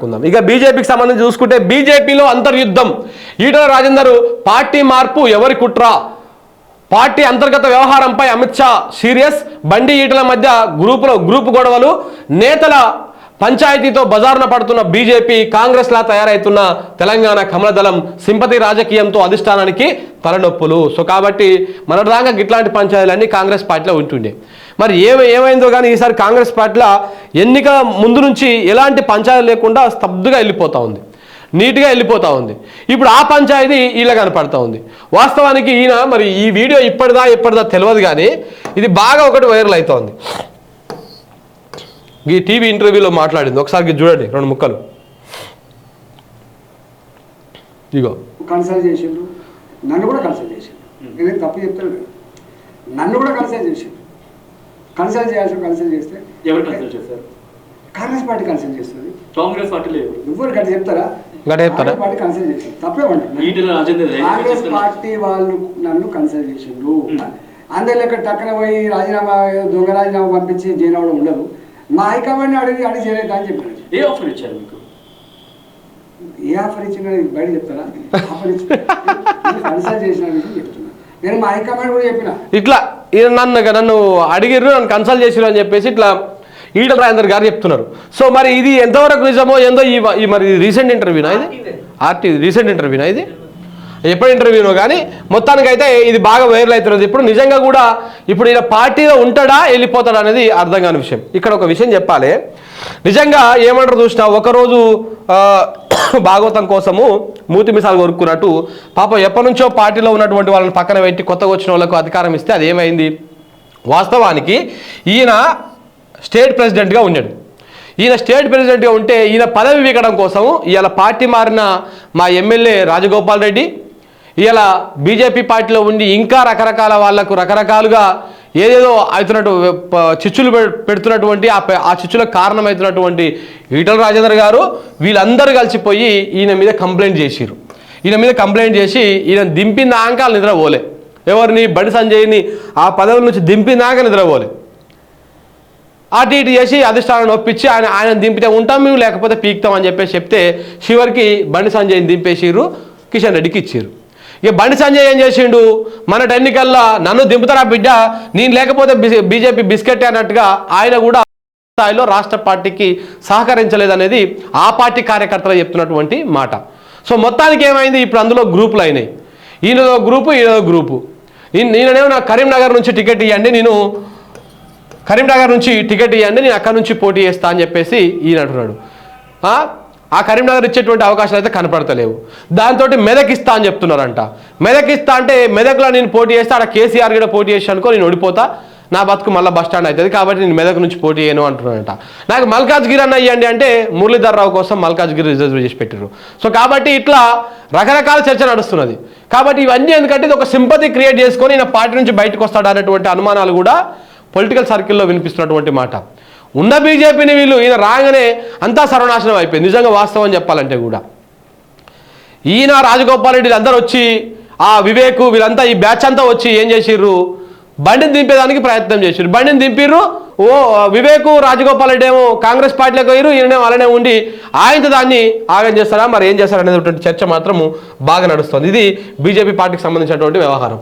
కుందాం. ఇక బీజేపీకి సంబంధించి చూసుకుంటే బీజేపీలో అంతర్యుద్ధం. ఈటల రాజేందర్ పార్టీ మార్పు ఎవరి కుట్ర? పార్టీ అంతర్గత వ్యవహారంపై అమిత్ షా సీరియస్. బండి ఈటల మధ్య గ్రూపులో గ్రూపు గొడవలు. నేతల పంచాయతీతో బజారున పడుతున్న బీజేపీ కాంగ్రెస్ లా తయారైతున్న తెలంగాణ కమలదళం సింపతి రాజకీయంతో అధిష్టానానికి తలనొప్పులు. సో కాబట్టి మొన్నటిదాకా ఇట్లాంటి పంచాయతీలన్నీ కాంగ్రెస్ పార్టీలో ఉంటుండే. మరి ఏమి ఏమైందో కానీ ఈసారి కాంగ్రెస్ పార్టీలో ఎన్నిక ముందు నుంచి ఎలాంటి పంచాయతీ లేకుండా స్తబ్దుగా వెళ్ళిపోతా ఉంది. నీట్గా వెళ్ళిపోతా ఉంది. ఇప్పుడు ఆ పంచాయతీ వీళ్ళ కనపడతా ఉంది. వాస్తవానికి ఈయన మరి ఈ వీడియో ఇప్పటిదా ఇప్పటిదా తెలియదు కానీ ఇది బాగా ఒకటి వైరల్ అవుతోంది ఈ టీవీ ఇంటర్వ్యూలో మాట్లాడింది. ఒకసారి చూడండి రెండు ముక్కలు. ఇగో కన్సల్ట్ చేసిండు. నన్ను కూడా కన్సల్ట్ చేసిండు. నేనేం తప్పు చెప్తాను నన్ను కూడా కన్సల్ట్ చేసిండు. కన్సల్ట్ చేయాల్సిన కన్సల్ట్ చేస్తే ఎవరు కన్సల్ట్ చేశారు కాంగ్రెస్ పార్టీ కన్సల్ట్ చేస్తుంది. కాంగ్రెస్ పార్టీలో ఎవరు నువ్వు గట్టి చెప్తారా? గట్ట చెప్తారా? కాంగ్రెస్ పార్టీ కన్సల్ట్ చేసింది. తప్పేమంటారు ఈటెల రాజేందర్ రెడ్డి కాంగ్రెస్. పార్టీ వాళ్ళు నన్ను కన్సల్ట్ చేసిండు. అందరి లెక్క టక్కన పోయి రాజీనామా దొంగ రాజీనామా పంపించి జైలు అవ్వడం ఉండదు. మా హైకమాండ్ అడిగి అడిగి చేయలేదు అని చెప్పాను ఏ ఆఫర్ ఇచ్చారు మీకు? ఏ ఆఫర్ ఇచ్చినా బయట చెప్తారా ఆఫర్ ఇచ్చిన కన్సల్ట్ చేసిన చెప్తున్నా. నేను మా హైకమాండ్ కూడా చెప్పిన. ఇట్లా ఈయన నన్ను నన్ను అడిగిర్రు నన్ను కన్సల్ట్ చేసిర్రు అని చెప్పేసి ఇట్లా ఈటల రాజేందర్ గారు చెప్తున్నారు. సో మరి ఇది ఎంతవరకు నిజమో ఏందో ఈ ఈ మరి రీసెంట్ ఇంటర్వ్యూనా ఇది? ఆర్టీ రీసెంట్ ఇంటర్వ్యూనా ఇది? ఎప్పుడు ఇంటర్వ్యూనో కానీ మొత్తానికైతే ఇది బాగా వైరల్ అవుతున్నది. ఇప్పుడు నిజంగా కూడా ఇప్పుడు ఈయన పార్టీలో ఉంటాడా వెళ్ళిపోతాడా అనేది అర్థం కాని విషయం. ఇక్కడ ఒక విషయం చెప్పాలి. నిజంగా ఏమంటారు చూసినా ఒకరోజు భాగవతం కోసము మూతి మిసాలు కొరుక్కున్నట్టు పాపం ఎప్పటి నుంచో పార్టీలో ఉన్నటువంటి వాళ్ళని పక్కన పెట్టి కొత్తగా వచ్చిన వాళ్ళకు అధికారం ఇస్తే అది ఏమైంది? వాస్తవానికి ఈయన స్టేట్ ప్రెసిడెంట్గా ఉన్నాడు ఈయన స్టేట్ ప్రెసిడెంట్గా ఉంటే ఈయన పదవి వీకడం కోసం ఇవాళ పార్టీ మారిన మా ఎమ్మెల్యే రాజగోపాల్ రెడ్డి ఇలా బీజేపీ పార్టీలో ఉండి ఇంకా రకరకాల వాళ్ళకు రకరకాలుగా ఏదేదో అవుతున్నట్టు చిచ్చులు పె- పెడుతున్నటువంటి ఆ ఆ చిచ్చులకు కారణమవుతున్నటువంటి ఈటల రాజేందర్ గారు వీళ్ళందరూ కలిసిపోయి ఈయన మీద కంప్లైంట్ చేసిరు ఈయన మీద కంప్లైంట్ చేసి ఈయన దింపిందాక వాళ్ళు నిద్రపోలే ఎవరిని బండి సంజయ్ని ఆ పదవుల నుంచి దింపిందాక నిద్రపోలే అటు ఇటు చేసి అధిష్టానం ఒప్పించి ఆయన ఆయన దింపితే ఉంటాం మేము లేకపోతే పీక్తాం అని చెప్పేసి చెప్తే చివరికి బండి సంజయ్ని దింపేసిర్రు కిషన్ రెడ్డికి ఇచ్చిర్రు. ఇక బండి సంజయ్ ఏం చేసిండు? మన ఎన్నికల్లో నన్ను దింపుతారా బిడ్డ? నేను లేకపోతే బీజేపీ బిస్కెట్ అన్నట్టుగా ఆయన కూడా స్థాయిలో రాష్ట్ర పార్టీకి సహకరించలేదనేది ఆ పార్టీ కార్యకర్తలు చెప్తున్నటువంటి మాట. సో మొత్తానికి ఏమైంది? ఇప్పుడు అందులో గ్రూపులు అయినాయి. ఈయనదో గ్రూపు ఈయనదో గ్రూపు. నేననేమో నా నాకు కరీంనగర్ నుంచి టికెట్ ఇవ్వండి నేను కరీంనగర్ నుంచి టికెట్ ఇవ్వండి నేను అక్కడ నుంచి పోటీ చేస్తా అని చెప్పేసి ఈయన అంటున్నాడు. ఆ? కరీంనగర్ ఇచ్చేటువంటి అవకాశాలు అయితే కనపడతలేవు. దాంతో మెదక్ ఇస్తా అని చెప్తున్నారంట. మెదక్ ఇస్తా అంటే మెదక్లో నేను పోటీ చేస్తే అక్కడ కేసీఆర్ కూడా పోటీ చేసి అనుకో నేను ఓడిపోతా. నా బతుకు మళ్ళీ బస్ స్టాండ్ అవుతుంది కాబట్టి నేను మెదక్ నుంచి పోటీ చేయను అంటున్నానంట నాకు మల్కాజ్గిరి అన్న ఇవ్వండి అంటే మురళీధర్రావు కోసం మల్కాజ్గిరి రిజర్వ్ చేసి పెట్టారు సో కాబట్టి ఇట్లా రకరకాల చర్చ నడుస్తున్నది. కాబట్టి ఇవన్నీ ఎందుకంటే ఇది ఒక సింపతి క్రియేట్ చేసుకొని ఈయన పార్టీ నుంచి బయటకు వస్తాడు అనేటువంటి అనుమానాలు కూడా పొలిటికల్ సర్కిల్లో వినిపిస్తున్నటువంటి మాట. ఉన్న బీజేపీని వీళ్ళు ఈయన రాగానే అంతా సర్వనాశనం అయిపోయింది. నిజంగా వాస్తవం చెప్పాలంటే కూడా. ఈయన రాజగోపాల్ రెడ్డి అందరూ వచ్చి ఆ వివేకు వీళ్ళంతా ఈ బ్యాచ్ అంతా వచ్చి ఏం చేసిర్రు? బండిని దింపేదానికి ప్రయత్నం చేసిర్రు. బండిని దింపిర్రు ఓ వివేకు రాజగోపాల్ రెడ్డి ఏమో కాంగ్రెస్ పార్టీలోకి పోయిరు ఈయననేమో అలానే ఉండి ఆయనతో దాన్ని ఆగం చేస్తారా? మరి ఏం చేస్తారా? అనేటువంటి చర్చ మాత్రము బాగా నడుస్తుంది. ఇది బీజేపీ పార్టీకి సంబంధించినటువంటి వ్యవహారం.